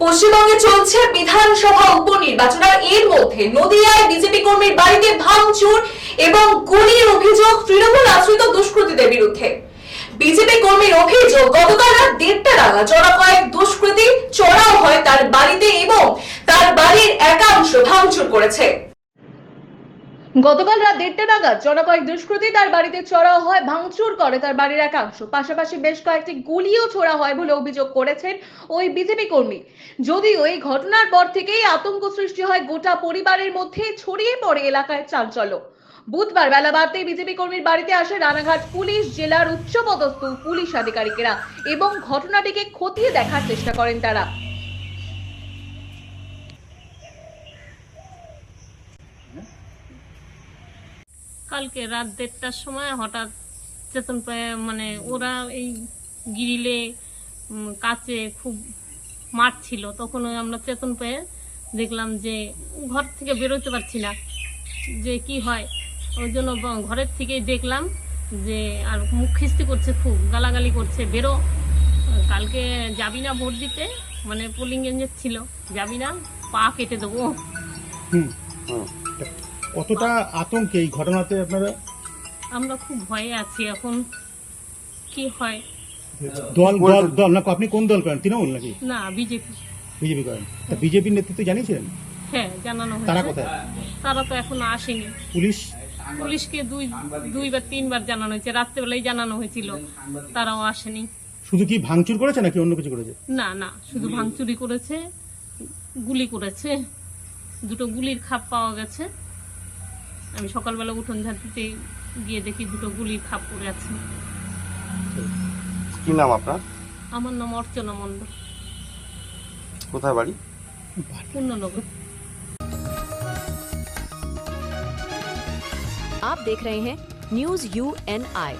পশ্চিমবঙ্গে চলছে বিধানসভা উপনির্বাচন, আর এর মধ্যে নদিয়ায় বিজেপি কর্মীর বাড়িতে ভাঙচুর এবং গুলির অভিযোগ তৃণমূল আশ্রিত দুষ্কৃতীদের বিরুদ্ধে। বিজেপি কর্মীর অভিযোগ, গতকাল রাত দেড়টা নাগাদ চড়া কয়েক দুষ্কৃতী চড়াও হয় তার বাড়িতে এবং তার বাড়ির একাংশ ভাঙচুর করেছে। গতকাল রাত দেড়টা নাগাদ জনকয়েক দুষ্কৃতী তার বাড়িতে চড়াও হয়, ভাঙচুর করে তার বাড়ির একাংশ। পাশাপাশি বেশ কয়েকটি গুলিও ছোড়া হয় বলে অভিযোগ করেছেন ওই বিজেপি কর্মী। যদিও এই ঘটনার পর থেকেই আতঙ্ক সৃষ্টি হয় গোটা পরিবারের মধ্যে, ছড়িয়ে পড়ে এলাকায় চাঞ্চল্য। বুধবার বেলা বাড়তেই বিজেপি কর্মীর বাড়িতে আসে রানাঘাট পুলিশ, জেলার উচ্চপদস্থ পুলিশ আধিকারিকেরা এবং ঘটনাটিকে খতিয়ে দেখার চেষ্টা করেন তারা। কালকে রাত দেড়টার সময় হঠাৎ চেতন পায়ে মানে ওরা এই গিরিলে কাছে খুব মাঠ ছিল তখন আমরা চেতন পেয়ে দেখলাম যে ঘর থেকে বেরোতে পারছি না, যে কি হয়। ওই জন্য ঘরের থেকেই দেখলাম যে আর মুখ খিস্তি করছে খুব, গালাগালি করছে, বেরো। কালকে যাবি না ভোট দিতে? মানে পোলিং এজেন্ট ছিল। যাবি না? পা কেটে দেবো। হুম। কতটা আতঙ্কে এই ঘটনাতে আপনারা? আমরা খুব ভয়ে আছি এখন। কি হয়? দল দল দল না আপনি কোন দল করেন? তৃণমূল নাকি? না বিজেপি। বিজেপি করেন। তা বিজেপির নেতৃত্ব জানিয়েছিলেন? হ্যাঁ জানানো তারা কোথায়? তারা তো এখনও আসেনি। পুলিশ? পুলিশকে দুই দুইবার তিনবার জানানো হয়েছে। রাত্রেবেলায় জানানো হয়েছিল তারাও আসেনি। শুধু কি ভাঙচুর করেছে নাকি অন্য কিছু করেছে? না না শুধু ভাঙচুরি করেছে গুলি করেছে। দুটো গুলির খাপ পাওয়া গেছে। আমি সকালবেলা উঠোন ঝাঁটিতে গিয়ে দেখি দুটো গুলির খাপ পড়ে আছে কি নাম আপনার আমার নাম অর্চনা মণ্ডল কোথায় বাড়ি পূর্ণনগর आप देख रहे हैं न्यूज यू एन आई